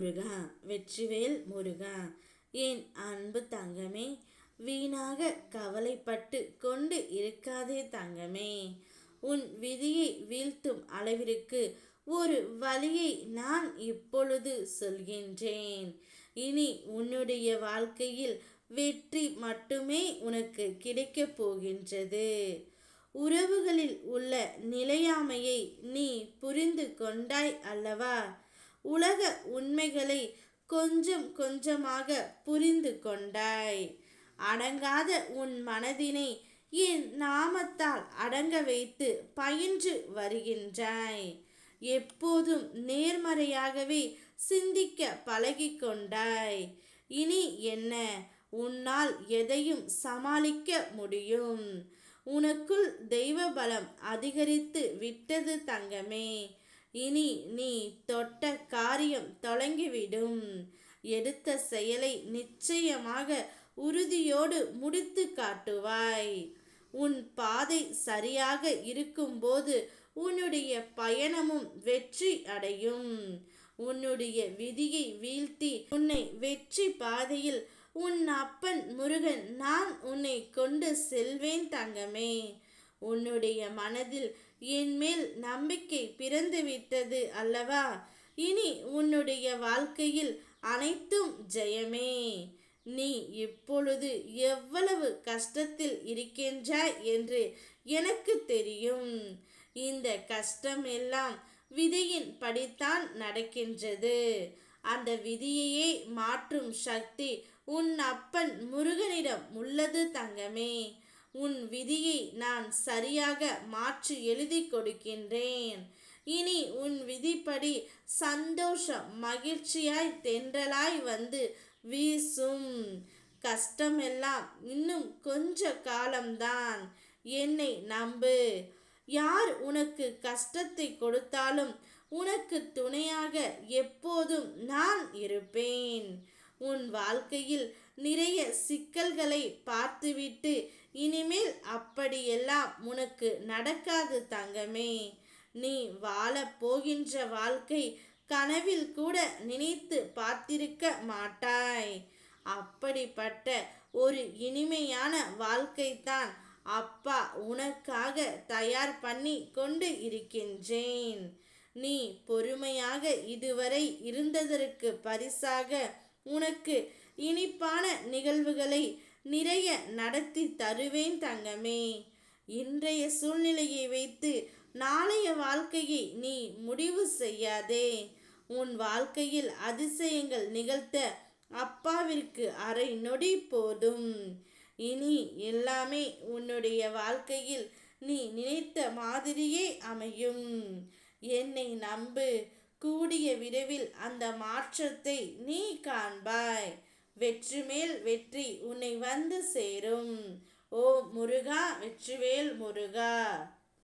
முருகா வெற்றிவேல் முருகா என் அன்பு தங்கமே வீணாக கவலைப்பட்டு கொண்டு இருக்காதே தங்கமே. உன் விதியை வீழ்த்தும் அளவிற்கு ஒரு வழியை நான் இப்பொழுது சொல்கின்றேன். இனி உன்னுடைய வாழ்க்கையில் வெற்றி மட்டுமே உனக்கு கிடைக்கப் போகின்றது. உறவுகளில் உள்ள நிலையாமையை நீ புரிந்து கொண்டாய் அல்லவா? உலக உண்மைகளை கொஞ்சம் கொஞ்சமாக புரிந்து கொண்டாய். அடங்காத உன் மனதினை என் நாமத்தால் அடங்க வைத்து பயின்று வருகின்றாய். எப்போதும் நேர்மறையாகவே சிந்திக்க பழகிக்கொண்டாய் இனி என்ன? உன்னால் எதையும் சமாளிக்க முடியும். உனக்குள் தெய்வ பலம் அதிகரித்து விட்டது தங்கமே. இனி நீ தொட்ட காரியம் தொடங்கிவிடும். எடுத்த செயலை நிச்சயமாக உறுதியோடு முடித்து காட்டுவாய். உன் பாதை சரியாக இருக்கும்போது உன்னுடைய பயணமும் வெற்றி அடையும். உன்னுடைய விதியை வீழ்த்தி உன்னை வெற்றி பாதையில் உன் அப்பன் முருகன் நான் உன்னை கொண்டு செல்வேன் தங்கமே. உன்னுடைய மனதில் என் மேல் நம்பிக்கை பிறந்துவிட்டது அல்லவா? இனி உன்னுடைய வாழ்க்கையில் அனைத்தும் ஜெயமே. நீ இப்பொழுது எவ்வளவு கஷ்டத்தில் இருக்கின்றாய் என்று எனக்கு தெரியும். இந்த கஷ்டம் எல்லாம் விதியின் படித்தான் நடக்கின்றது. அந்த விதியையே மாற்றும் சக்தி உன் அப்பன் முருகனிடம் உள்ளது தங்கமே. உன் விதியை நான் சரியாக மாற்றி எழுதி கொடுக்கின்றேன். இனி உன் விதிப்படி சந்தோஷம் மகிழ்ச்சியாய் தென்றலாய் வந்து வீசும். கஷ்டமெல்லாம் இன்னும் கொஞ்ச காலம்தான். என்னை நம்பு. யார் உனக்கு கஷ்டத்தை கொடுத்தாலும் உனக்கு துணையாக எப்போதும் நான் இருப்பேன். உன் வாழ்க்கையில் நிறைய சிக்கல்களை பார்த்துவிட்டு இனிமேல் அப்படியெல்லாம் உனக்கு நடக்காது தங்கமே. நீ வாழப் போகின்ற வாழ்க்கை கனவில் கூட நினைத்து பார்த்திருக்க மாட்டாய். அப்படிப்பட்ட ஒரு இனிமையான வாழ்க்கைத்தான் அப்பா உனக்காக தயார் பண்ணி கொண்டு இருக்கின்றேன். நீ பொறுமையாக இதுவரை இருந்ததற்கு பரிசாக உனக்கு இனிப்பான நிகழ்வுகளை நிறைய நடத்தி தருவேன் தங்கமே. இன்றைய சூழ்நிலையை வைத்து நாளைய வாழ்க்கையை நீ முடிவு செய்யாதே. உன் வாழ்க்கையில் அதிசயங்கள் நிகழ்த்த அப்பாவிற்கு அரை நொடி போதும். இனி எல்லாமே உன்னுடைய வாழ்க்கையில் நீ நினைத்த மாதிரியே அமையும். என்னை நம்பு. கூடிய விரைவில் அந்த மாற்றத்தை நீ காண்பாய். வெற்றி மேல் வெற்றி உன்னை வந்து சேரும். ஓ முருகா வெற்றிவேல் முருகா.